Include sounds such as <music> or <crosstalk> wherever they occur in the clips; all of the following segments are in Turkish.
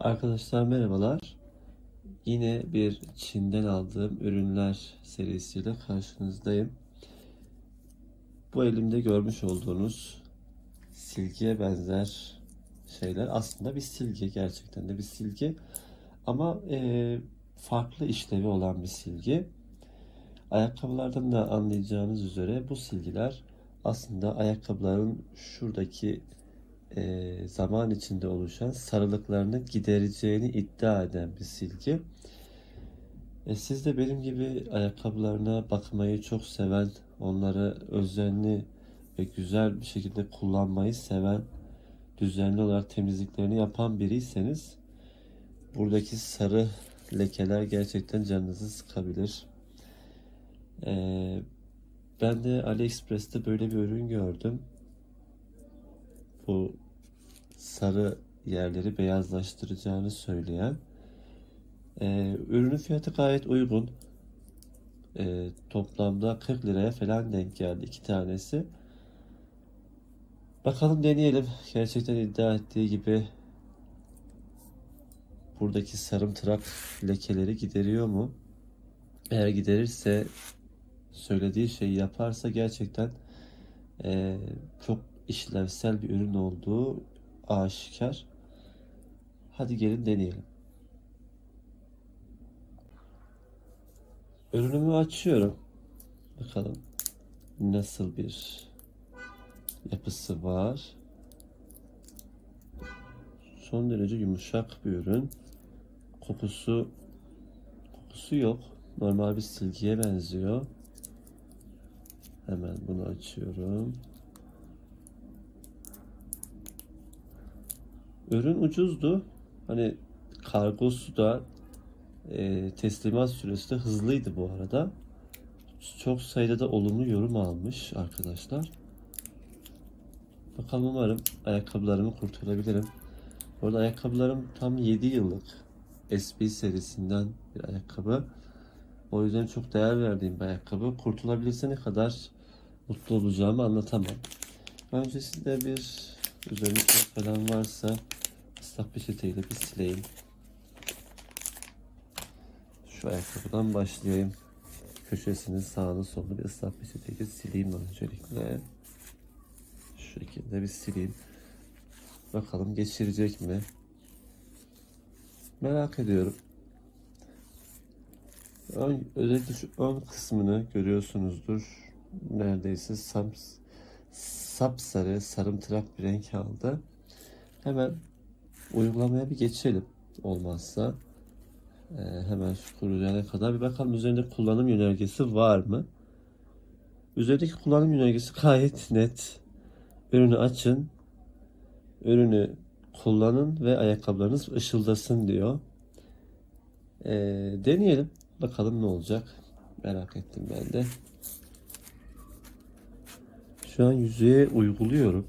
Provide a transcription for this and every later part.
Arkadaşlar merhabalar. Yine bir Çin'den aldığım ürünler serisiyle karşınızdayım. Bu elimde görmüş olduğunuz silgiye benzer şeyler aslında bir silgi gerçekten de bir silgi ama e, farklı işlevi olan bir silgi. Ayakkabılardan da anlayacağınız üzere bu silgiler aslında ayakkabıların şuradaki e, zaman içinde oluşan sarılıklarını gidereceğini iddia eden bir silgi. E, siz de benim gibi ayakkabılarına bakmayı çok seven, onları özenli ve güzel bir şekilde kullanmayı seven, düzenli olarak temizliklerini yapan biriyseniz buradaki sarı lekeler gerçekten canınızı sıkabilir. E, ben de AliExpress'te böyle bir ürün gördüm bu sarı yerleri beyazlaştıracağını söyleyen. Ee, ürünün fiyatı gayet uygun. Ee, toplamda 40 liraya falan denk geldi iki tanesi. Bakalım deneyelim. Gerçekten iddia ettiği gibi buradaki sarımtırak lekeleri gideriyor mu? Eğer giderirse söylediği şeyi yaparsa gerçekten e, çok işlevsel bir ürün olduğu aşikar. Hadi gelin deneyelim. Ürünümü açıyorum. Bakalım nasıl bir yapısı var. Son derece yumuşak bir ürün. Kokusu kokusu yok. Normal bir silgiye benziyor. Hemen bunu açıyorum. Ürün ucuzdu. Hani kargosu da e, teslimat süresi de hızlıydı bu arada. Çok sayıda da olumlu yorum almış arkadaşlar. Bakalım umarım ayakkabılarımı kurtarabilirim. Bu arada ayakkabılarım tam 7 yıllık SB serisinden bir ayakkabı. O yüzden çok değer verdiğim bir ayakkabı. Kurtulabilirse ne kadar mutlu olacağımı anlatamam. Öncesinde bir üzerinde falan varsa ıslak peçeteyle bir sileyim. Şu ayakkabıdan başlayayım. Köşesini sağını solunu bir ıslak peçeteyle sileyim öncelikle. Şu şekilde bir sileyim. Bakalım geçirecek mi? Merak ediyorum. Ön, özellikle şu ön kısmını görüyorsunuzdur. Neredeyse sap, sapsarı, sarımtırak bir renk aldı. Hemen uygulamaya bir geçelim. Olmazsa ee, hemen şu kuruyana kadar bir bakalım üzerinde kullanım yönergesi var mı? Üzerindeki kullanım yönergesi gayet net. Ürünü açın, ürünü kullanın ve ayakkabılarınız ışıldasın diyor. Ee, deneyelim. Bakalım ne olacak. Merak ettim ben de. Şu an yüzeye uyguluyorum.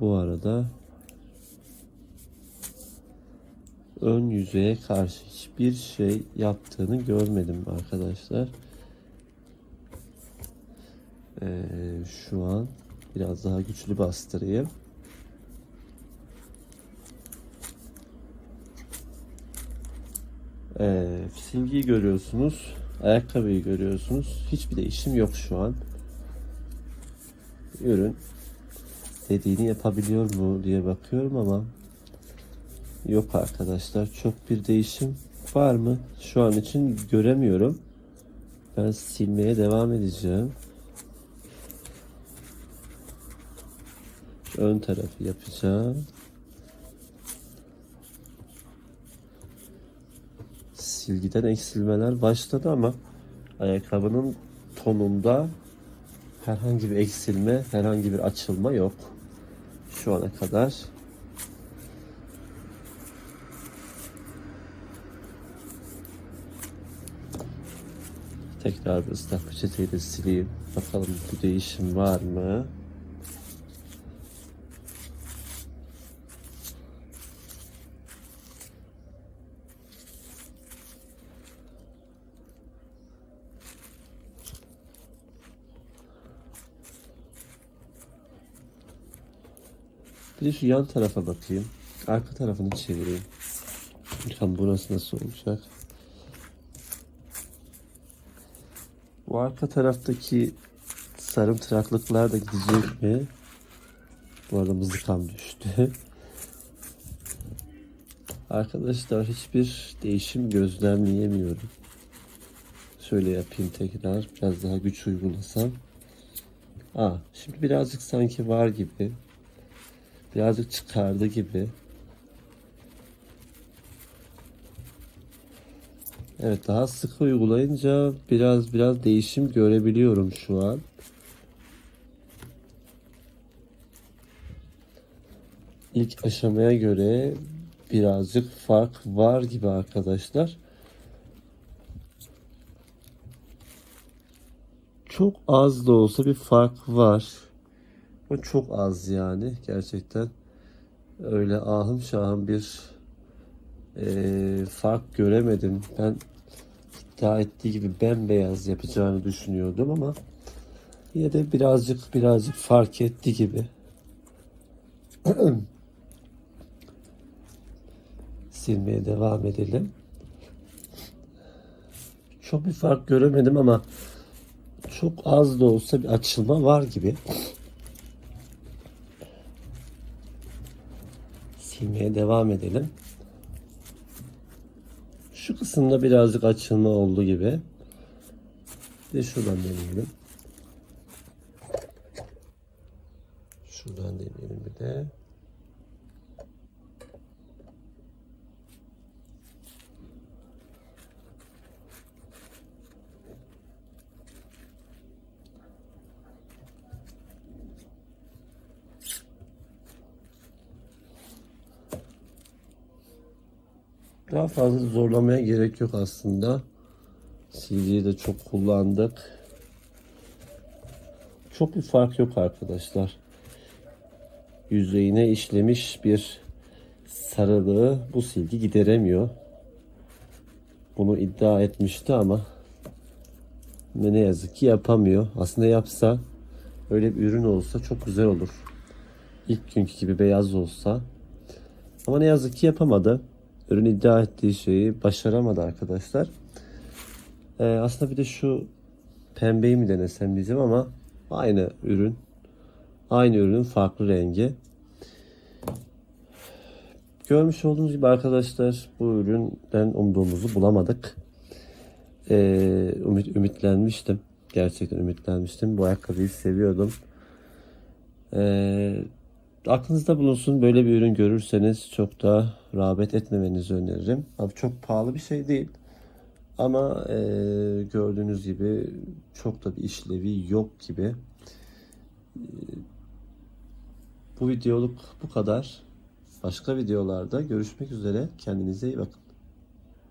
Bu arada ön yüzeye karşı hiçbir şey yaptığını görmedim arkadaşlar. Ee, şu an biraz daha güçlü bastırayım. Ee, silgiyi görüyorsunuz. Ayakkabıyı görüyorsunuz. Hiçbir değişim yok şu an. Ürün dediğini yapabiliyor mu diye bakıyorum ama yok arkadaşlar. Çok bir değişim var mı? Şu an için göremiyorum. Ben silmeye devam edeceğim. Ön tarafı yapacağım. Silgiden eksilmeler başladı ama ayakkabının tonunda herhangi bir eksilme, herhangi bir açılma yok şu ana kadar. Tekrar bir ıslak peçeteyi de sileyim. Bakalım bir değişim var mı? Bir de şu yan tarafa bakayım. Arka tarafını çevireyim. Bakalım burası nasıl olacak. Bu arka taraftaki sarımtıraklıklar da gidecek mi? Bu arada mızıkam düştü. Arkadaşlar hiçbir değişim gözlemleyemiyorum. Şöyle yapayım tekrar. Biraz daha güç uygulasam. Aa, şimdi birazcık sanki var gibi. Birazcık çıkardı gibi. Evet daha sık uygulayınca biraz biraz değişim görebiliyorum şu an. İlk aşamaya göre birazcık fark var gibi arkadaşlar. Çok az da olsa bir fark var. Ama çok az yani gerçekten. Öyle ahım şahım bir eee, fark göremedim. Ben iddia ettiği gibi bembeyaz yapacağını düşünüyordum ama yine de birazcık birazcık fark etti gibi. <clears throat> Silmeye devam edelim. Çok bir fark göremedim ama çok az da olsa bir açılma var gibi. Silmeye devam edelim. Şu kısımda birazcık açılma oldu gibi. Bir de şuradan deneyelim. Şuradan deneyelim bir de. Daha fazla zorlamaya gerek yok aslında. CD'yi de çok kullandık. Çok bir fark yok arkadaşlar. Yüzeyine işlemiş bir sarılığı bu silgi gideremiyor. Bunu iddia etmişti ama ne yazık ki yapamıyor. Aslında yapsa öyle bir ürün olsa çok güzel olur. İlk günkü gibi beyaz olsa. Ama ne yazık ki yapamadı. Ürün iddia ettiği şeyi başaramadı arkadaşlar. Ee, aslında bir de şu pembeyi mi denesem bizim ama aynı ürün. Aynı ürünün farklı rengi. Görmüş olduğunuz gibi arkadaşlar bu üründen umduğumuzu bulamadık. Ee, ümit, ümitlenmiştim. Gerçekten ümitlenmiştim. Bu ayakkabıyı seviyordum. Ee, aklınızda bulunsun böyle bir ürün görürseniz çok da rağbet etmemenizi öneririm. Abi çok pahalı bir şey değil. Ama e, gördüğünüz gibi çok da bir işlevi yok gibi. E, bu videoluk bu kadar. Başka videolarda görüşmek üzere. Kendinize iyi bakın.